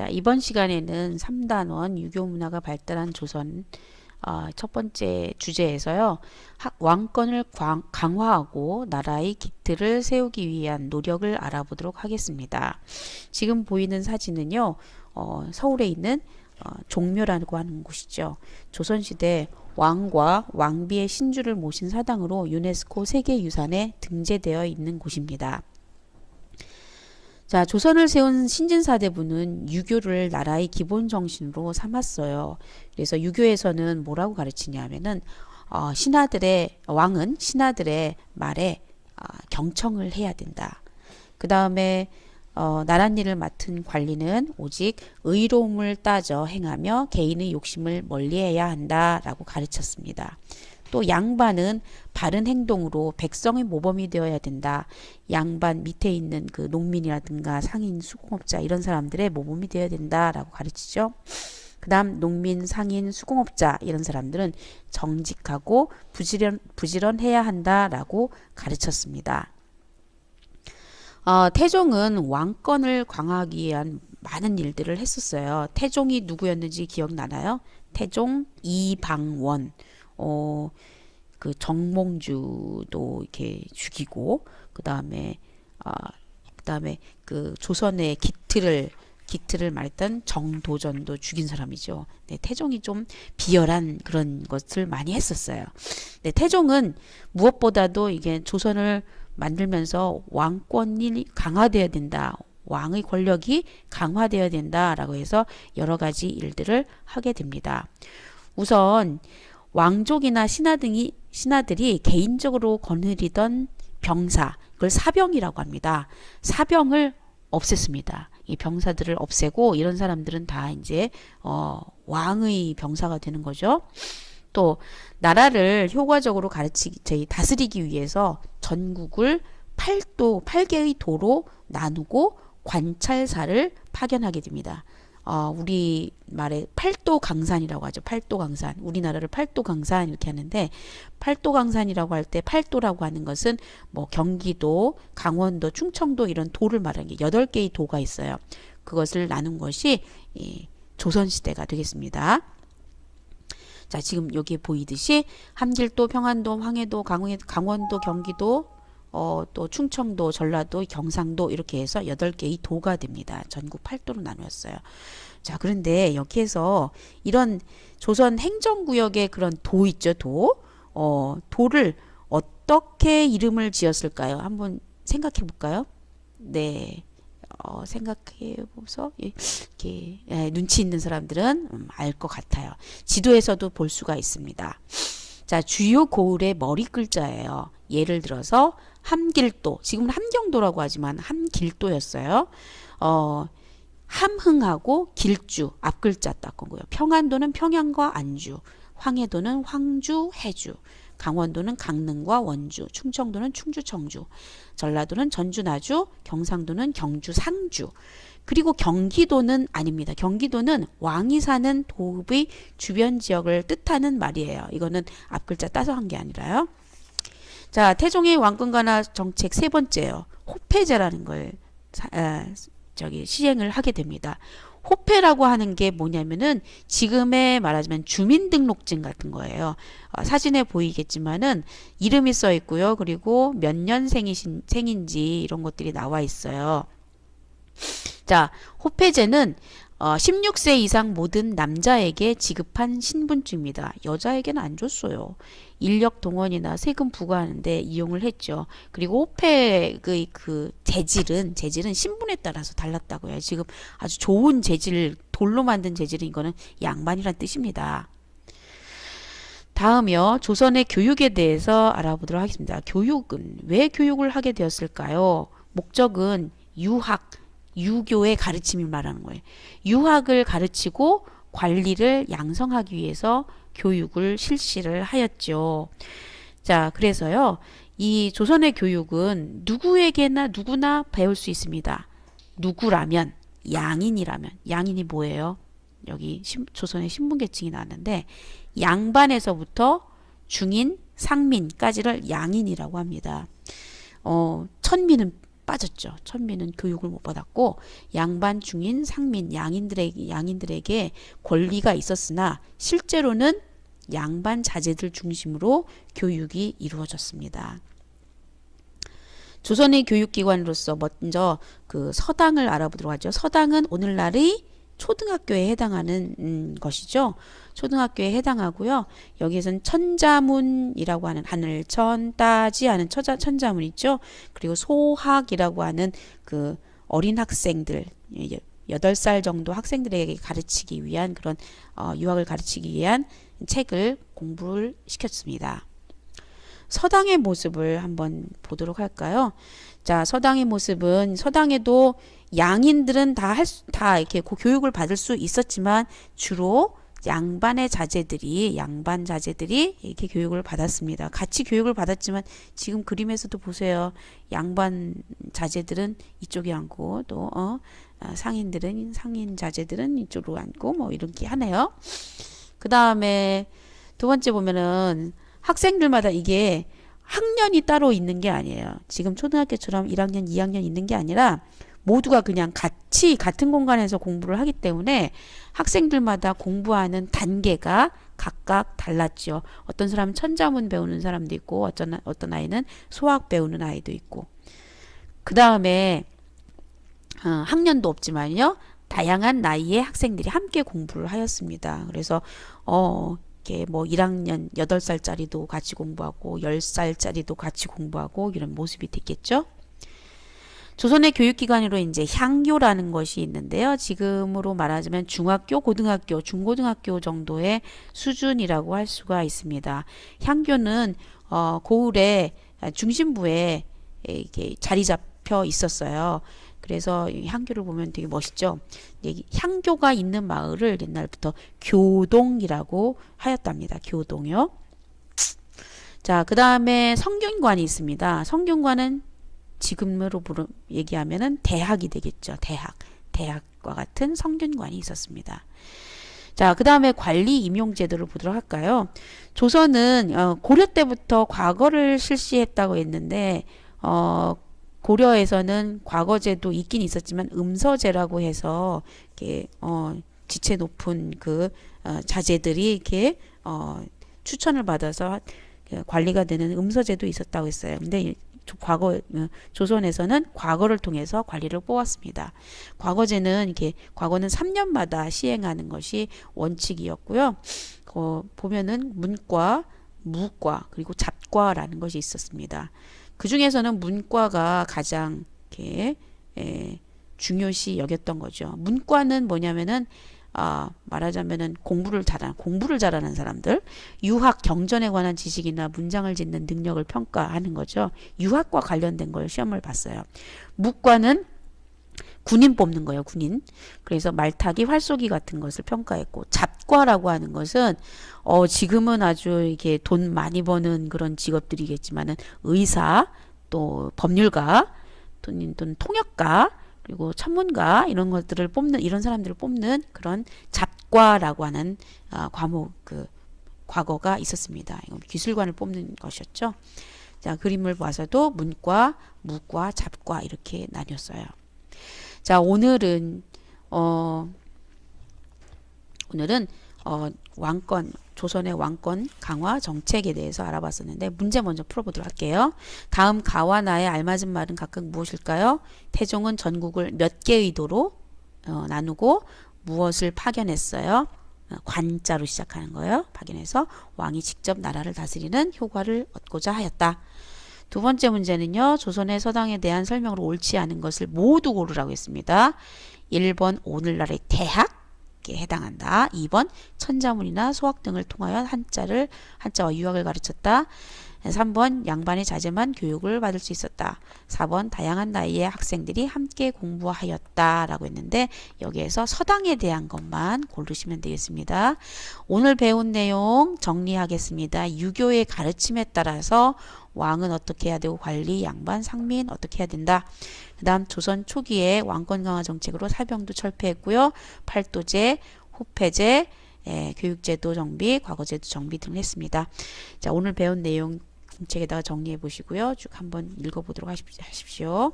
자, 이번 시간에는 3단원 유교 문화가 발달한 조선 어, 첫 번째 주제에서요. 학 왕권을 광, 강화하고 나라의 기틀을 세우기 위한 노력을 알아보도록 하겠습니다. 지금 보이는 사진은요. 어, 서울에 있는 어, 종묘라고 하는 곳이죠. 조선시대 왕과 왕비의 신주를 모신 사당으로 유네스코 세계유산에 등재되어 있는 곳입니다. 자, 조선을 세운 신진사대부는 유교를 나라의 기본 정신으로 삼았어요. 그래서 유교에서는 뭐라고 가르치냐면은 어, 신하들의 왕은 신하들의 말에 어, 경청을 해야 된다. 그 다음에 어, 나랏일을 맡은 관리는 오직 의로움을 따져 행하며 개인의 욕심을 멀리해야 한다라고 가르쳤습니다. 또 양반은 바른 행동으로 백성의 모범이 되어야 된다. 양반 밑에 있는 그 농민이라든가 상인, 수공업자 이런 사람들의 모범이 되어야 된다라고 가르치죠. 그다음 농민, 상인, 수공업자 이런 사람들은 정직하고 부지런 부지런해야 한다라고 가르쳤습니다. 어, 태종은 왕권을 강화하기 위한 많은 일들을 했었어요. 태종이 누구였는지 기억나나요? 태종 이방원. 어, 그 정몽주도 이렇게 죽이고 그 다음에 아, 그 다음에 그 조선의 기틀을 기틀을 말했던 정도전도 죽인 사람이죠. 네, 태종이 좀 비열한 그런 것을 많이 했었어요. 네, 태종은 무엇보다도 이게 조선을 만들면서 왕권이 강화되어야 된다. 왕의 권력이 강화되어야 된다라고 해서 여러 가지 일들을 하게 됩니다. 우선 왕족이나 신하 등이 신하들이 개인적으로 거느리던 병사 그걸 사병이라고 합니다. 사병을 없앴습니다. 이 병사들을 없애고 이런 사람들은 다 이제 어, 왕의 병사가 되는 거죠. 또 나라를 효과적으로 가르치 저희 다스리기 위해서 전국을 8도 8개의 도로 나누고 관찰사를 파견하게 됩니다. 어, 우리 말에 팔도 강산이라고 하죠. 팔도 강산. 우리나라를 팔도 강산 이렇게 하는데 팔도 강산이라고 할 때 팔도라고 하는 것은 뭐 경기도, 강원도, 충청도 이런 도를 말하는 게 여덟 개의 도가 있어요. 그것을 나눈 것이 이 조선 시대가 되겠습니다. 자, 지금 여기에 보이듯이 함길도, 평안도, 황해도, 강원도, 경기도, 어, 또 충청도, 전라도, 경상도 이렇게 해서 여덟 개의 도가 됩니다. 전국 8도로 나누었어요. 자, 그런데 여기에서 이런 조선 행정구역의 그런 도 있죠, 도. 어, 도를 어떻게 이름을 지었을까요? 한번 생각해 볼까요? 네. 어, 생각해 보서 이렇게 예, 눈치 있는 사람들은 음, 알것 같아요. 지도에서도 볼 수가 있습니다. 자, 주요 고을의 머리 글자예요. 예를 들어서 함길도, 지금은 함경도라고 하지만 함길도였어요. 어, 함흥하고 길주 앞 글자 닦은 거예요. 평안도는 평양과 안주, 황해도는 황주, 해주, 강원도는 강릉과 원주, 충청도는 충주, 청주, 전라도는 전주, 나주, 경상도는 경주, 상주. 그리고 경기도는 아닙니다. 경기도는 왕이 사는 도읍의 주변 지역을 뜻하는 말이에요. 이거는 앞 글자 따서 한 게 아니라요. 자, 태종의 왕권 관화 정책 세 번째요. 호패제라는 걸 사, 아, 저기 시행을 하게 됩니다. 호패라고 하는 게 뭐냐면은 지금의 말하자면 주민등록증 같은 거예요. 어, 사진에 보이겠지만은 이름이 써 있고요. 그리고 몇 년생이신 생인지 이런 것들이 나와 있어요. 자, 호패제는 어, 16세 이상 모든 남자에게 지급한 신분증입니다. 여자에게는 안 줬어요. 인력 동원이나 세금 부과하는데 이용을 했죠. 그리고 호패의 그 재질은 재질은 신분에 따라서 달랐다고요. 지금 아주 좋은 재질 돌로 만든 재질인 거는 양반이란 뜻입니다. 다음이요. 조선의 교육에 대해서 알아보도록 하겠습니다. 교육은 왜 교육을 하게 되었을까요? 목적은 유학, 유교의 가르침을 말하는 거예요. 유학을 가르치고 관리를 양성하기 위해서 교육을 실시를 하였죠. 자, 그래서요. 이 조선의 교육은 누구에게나 누구나 배울 수 있습니다. 누구라면 양인이라면 양인이 뭐예요? 여기 신, 조선의 신분계층이 나왔는데 양반에서부터 중인, 상민까지를 양인이라고 합니다. 어, 천민은 빠졌죠. 천민은 교육을 못 받았고 양반 중인 상민 양인들에게 양인들에게 권리가 있었으나 실제로는 양반 자제들 중심으로 교육이 이루어졌습니다. 조선의 교육기관으로서 먼저 그 서당을 알아보도록 하죠. 서당은 오늘날의 초등학교에 해당하는 음, 것이죠. 초등학교에 해당하고요. 여기에선 천자문이라고 하는 하늘천 따지 하는 처자, 천자문 있죠. 그리고 소학이라고 하는 그 어린 학생들 예, 여덟 살 정도 학생들에게 가르치기 위한 그런 어, 유학을 가르치기 위한 책을 공부를 시켰습니다. 서당의 모습을 한번 보도록 할까요? 자, 서당의 모습은 서당에도 양인들은 다 할 다 이렇게 고- 교육을 받을 수 있었지만 주로 양반의 자제들이 양반 자제들이 이렇게 교육을 받았습니다. 같이 교육을 받았지만 지금 그림에서도 보세요. 양반 자제들은 이쪽에 앉고 또 어, 아, 상인들은 상인 자제들은 이쪽으로 앉고 뭐 이렇게 하네요. 그 다음에 두 번째 보면은 학생들마다 이게 학년이 따로 있는 게 아니에요. 지금 초등학교처럼 1학년, 2학년 있는 게 아니라 모두가 그냥 같이 같은 공간에서 공부를 하기 때문에 학생들마다 공부하는 단계가 각각 달랐죠. 어떤 사람은 천자문 배우는 사람도 있고 어떤 어떤 아이는 수학 배우는 아이도 있고. 그 다음에 어, 학년도 없지만요. 다양한 나이의 학생들이 함께 공부를 하였습니다. 그래서 어 이렇게 뭐 1학년 8살짜리도 같이 공부하고 10살짜리도 같이 공부하고 이런 모습이 됐겠죠. 조선의 교육기관으로 이제 향교라는 것이 있는데요. 지금으로 말하자면 중학교, 고등학교, 중고등학교 정도의 수준이라고 할 수가 있습니다. 향교는 어, 고을의 중심부에 이렇게 자리 잡혀 있었어요. 그래서 이 향교를 보면 되게 멋있죠. 이 향교가 있는 마을을 옛날부터 교동이라고 하였답니다. 교동요. 자, 그 다음에 성균관이 있습니다. 성균관은 지금으로 부르, 얘기하면은 대학이 되겠죠. 대학. 대학과 같은 성균관이 있었습니다. 자, 그 다음에 관리 임용 제도를 보도록 할까요? 조선은 어, 고려 때부터 과거를 실시했다고 했는데 어, 고려에서는 과거제도 있긴 있었지만 음서제라고 해서 이렇게 어, 지체 높은 그 어, 자제들이 이렇게 어, 추천을 받아서 그 관리가 되는 음서제도 있었다고 했어요. 근데 과거 어, 조선에서는 과거를 통해서 관리를 뽑았습니다. 과거제는 이렇게 과거는 3년마다 시행하는 것이 원칙이었고요. 어, 보면은 문과, 무과 그리고 잡과라는 것이 있었습니다. 그 중에서는 문과가 가장 이렇게 에, 중요시 여겼던 거죠. 문과는 뭐냐면은 아, 말하자면은 공부를 잘하는 공부를 잘하는 사람들, 유학 경전에 관한 지식이나 문장을 짓는 능력을 평가하는 거죠. 유학과 관련된 걸 시험을 봤어요. 무과는 군인 뽑는 거예요, 군인. 그래서 말타기, 활쏘기 같은 것을 평가했고, 잡과라고 하는 것은 어 지금은 아주 이게 돈 많이 버는 그런 직업들이겠지만은 의사, 또 법률가, 또는, 통역가, 그리고 천문가 이런 것들을 뽑는 이런 사람들을 뽑는 그런 잡과라고 하는 아, 과목 그 과거가 있었습니다. 이건 기술관을 뽑는 것이었죠. 자 그림을 봐서도 문과, 무과, 잡과 이렇게 나뉘었어요. 자 오늘은 어 오늘은 어 왕권 조선의 왕권 강화 정책에 대해서 알아봤었는데 문제 먼저 풀어보도록 할게요. 다음 가와 나에 알맞은 말은 각각 무엇일까요? 태종은 전국을 몇 개의 도로 어, 나누고 무엇을 파견했어요? 어, 관자로 시작하는 거예요. 파견해서 왕이 직접 나라를 다스리는 효과를 얻고자 하였다. 두 번째 문제는요. 조선의 서당에 대한 설명으로 옳지 않은 것을 모두 고르라고 했습니다. 1번 오늘날의 대학 에 해당한다. 2번 천자문이나 소학 등을 통하여 한자를 한자와 유학을 가르쳤다. 3번 양반의 자제만 교육을 받을 수 있었다. 4번 다양한 나이의 학생들이 함께 공부하였다. 라고 했는데 여기에서 서당에 대한 것만 고르시면 되겠습니다. 오늘 배운 내용 정리하겠습니다. 유교의 가르침에 따라서 왕은 어떻게 해야 되고 관리, 양반, 상민 어떻게 해야 된다. 그 다음 조선 초기에 왕권 강화 정책으로 사병도 철폐했고요. 팔도제, 호패제, 예, 교육제도 정비, 과거제도 정비 등을 했습니다. 자, 오늘 배운 내용 책에다가 정리해 보시고요. 쭉 한번 읽어보도록 하십시오.